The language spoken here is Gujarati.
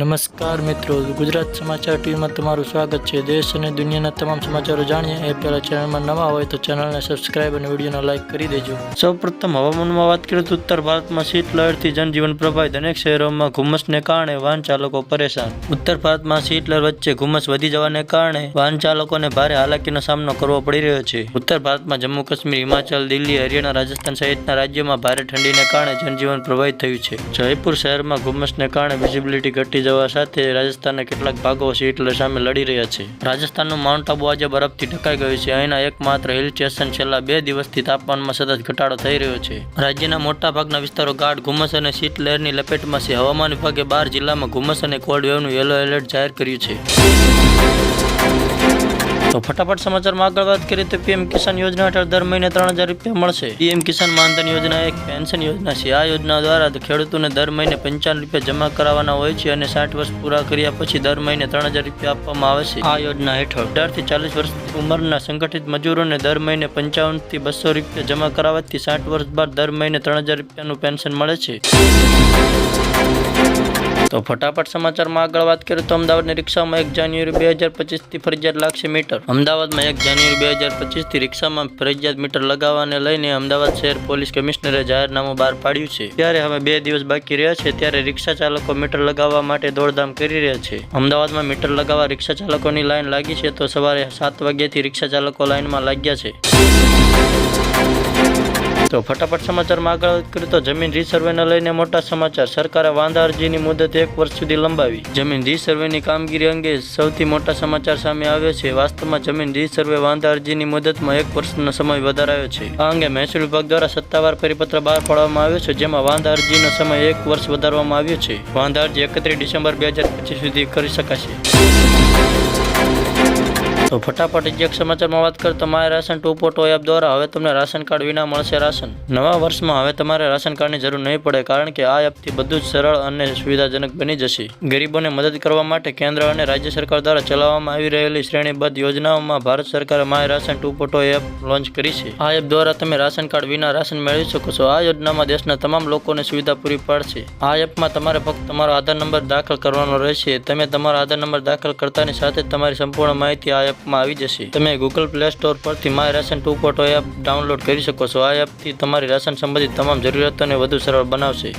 નમસ્કાર મિત્રો, ગુજરાત સમાચાર ટીવીમાં તમારું સ્વાગત છે. દેશ અને દુનિયાના તમામ સમાચારો જાણીએ. એ પહેલાં ચેનલમાં નવા હોય તો ચેનલને સબસ્ક્રાઇબ અને વિડીયોને લાઇક કરી દેજો. સૌપ્રથમ હવામાનમાં વાત કરીએ તો ઉત્તર ભારતમાં શીતલહેરથી જનજીવન પ્રભાવિત. અનેક શહેરોમાં ધુમ્મસને કારણે વાહન ચાલકો પરેશાન. ઉત્તર ભારતમાં શીતલહેર વચ્ચે ધુમ્મસ વધી જવાને કારણે વાહન ચાલકોને ભારે હાલાકીનો સામનો કરવો પડી રહ્યો છે. ઉત્તર ભારતમાં જમ્મુ કાશ્મીર, હિમાચલ, દિલ્હી, હરિયાણા, રાજસ્થાન સહિતના રાજ્યોમાં ભારે ઠંડીને કારણે જનજીવન પ્રભાવિત થયું છે. જયપુર શહેરમાં ધુમ્મસને કારણે વિઝિબિલિટી ઘટી જવા સાથે રાજસ્થાનના કેટલાક ભાગો શીતલહેર સામે લડી રહ્યા છે. રાજસ્થાનનું માઉન્ટ આબુ આજે બરફથી ઢકાઈ ગયું છે. અહીંના એકમાત્ર હિલ સ્ટેશન છેલ્લા બે દિવસથી તાપમાનમાં સતત ઘટાડો થઈ રહ્યો છે. રાજ્યના મોટા ભાગના વિસ્તારો ગાઢ ધુમ્મસ અને શીતલહેરની લપેટમાં છે. હવામાન વિભાગે બાર જિલ્લામાં ધુમ્મસ અને કોલ્ડ વેવનું યલો એલર્ટ જાહેર કર્યું છે. તો ફટાફટ સમાચારમાં આગળ વાત કરીએ તો પીએમ કિસાન યોજના હેઠળ દર મહિને ત્રણ હજાર રૂપિયા મળશે. પીએમ કિસાન માનધન યોજના એક પેન્શન યોજના છે. આ યોજના દ્વારા ખેડૂતોને દર મહિને પંચાવન રૂપિયા જમા કરાવવાના હોય છે અને સાઠ વર્ષ પૂરા કર્યા પછી દર મહિને ત્રણ હજાર રૂપિયા આપવામાં આવે છે. આ યોજના હેઠળ અઢારથી ચાલીસ વર્ષ ઉંમરના સંગઠિત મજૂરોને દર મહિને પંચાવનથી બસો રૂપિયા જમા કરાવવાથી સાઠ વર્ષ બાદ દર મહિને ત્રણ હજાર રૂપિયાનું પેન્શન મળે છે. તો ફટાફટ સમાચારમાં આગળ વાત કરીએ તો અમદાવાદની રિક્ષામાં એક જાન્યુઆરી બે હજાર પચીસથી ફરજિયાત લાગશે મીટર. અમદાવાદમાં એક જાન્યુઆરી બે હજાર પચીસથી રિક્ષામાં ફરજિયાત મીટર લગાવવાને લઈને અમદાવાદ શહેર પોલીસ કમિશનરે જાહેરનામું બહાર પાડ્યું છે. ત્યારે હવે બે દિવસ બાકી રહ્યા છે ત્યારે રિક્ષા ચાલકો મીટર લગાવવા માટે દોડધામ કરી રહ્યા છે. અમદાવાદમાં મીટર લગાવવા રિક્ષા ચાલકોની લાઇન લાગી છે તો સવારે સાત વાગ્યાથી રિક્ષા ચાલકો લાઇનમાં લાગ્યા છે. તો ફટાફટ સમાચારમાં આગળ કરીએ તો જમીન રીસર્વેને લઈને મોટા સમાચાર. સરકારે વાંધા અરજીની મુદત એક વર્ષ સુધી લંબાવી. જમીન રીસર્વેની કામગીરી અંગે સૌથી મોટા સમાચાર સામે આવ્યા છે. વાસ્તવમાં જમીન રીસર્વે વાંધા અરજીની મુદતમાં એક વર્ષનો સમય વધારાયો છે. આ અંગે મહેસૂલ વિભાગ દ્વારા સત્તાવાર પરિપત્ર બહાર પાડવામાં આવ્યો છે, જેમાં વાંધા અરજીનો સમય એક વર્ષ વધારવામાં આવ્યો છે. વાંધા અરજી એકત્રીસ ડિસેમ્બર બે સુધી કરી શકાશે. તો ફટાફટ એક સમાચારમાં વાત કરીએ તો માય રાશન ટુ પોટો એપ દ્વારા હવે તમને રાશન કાર્ડ વિના મળશે રાશન. નવા વર્ષમાં હવે તમારે રાશન કાર્ડની જરૂર નહીં પડે કારણ કે આ એપથી બધું જ સરળ અને સુવિધાજનક બની જશે. ગરીબોને મદદ કરવા માટે કેન્દ્ર અને રાજ્ય સરકાર દ્વારા ચલાવવામાં આવી રહેલી શ્રેણીબદ્ધ યોજનાઓમાં ભારત સરકારે my ration two પોટો app launch કરી છે. આ એપ દ્વારા તમે રાશન કાર્ડ વિના રાશન મેળવી શકો છો. આ યોજનામાં દેશના તમામ લોકોને સુવિધા પૂરી પાડશે. આ એપમાં તમારે ફક્ત તમારો આધાર નંબર દાખલ કરવાનો રહેશે. તમે તમારો આધાર નંબર દાખલ કરતાની સાથે તમારી સંપૂર્ણ માહિતી આ એપમાં આવી જશે. તમે ગૂગલ પ્લે સ્ટોર પરથી my ration two પોટો app download કરી શકો છો. આ એપથી તમારી રાશન સંબંધિત તમામ જરૂરિયાતોને વધુ સરળ બનાવશે.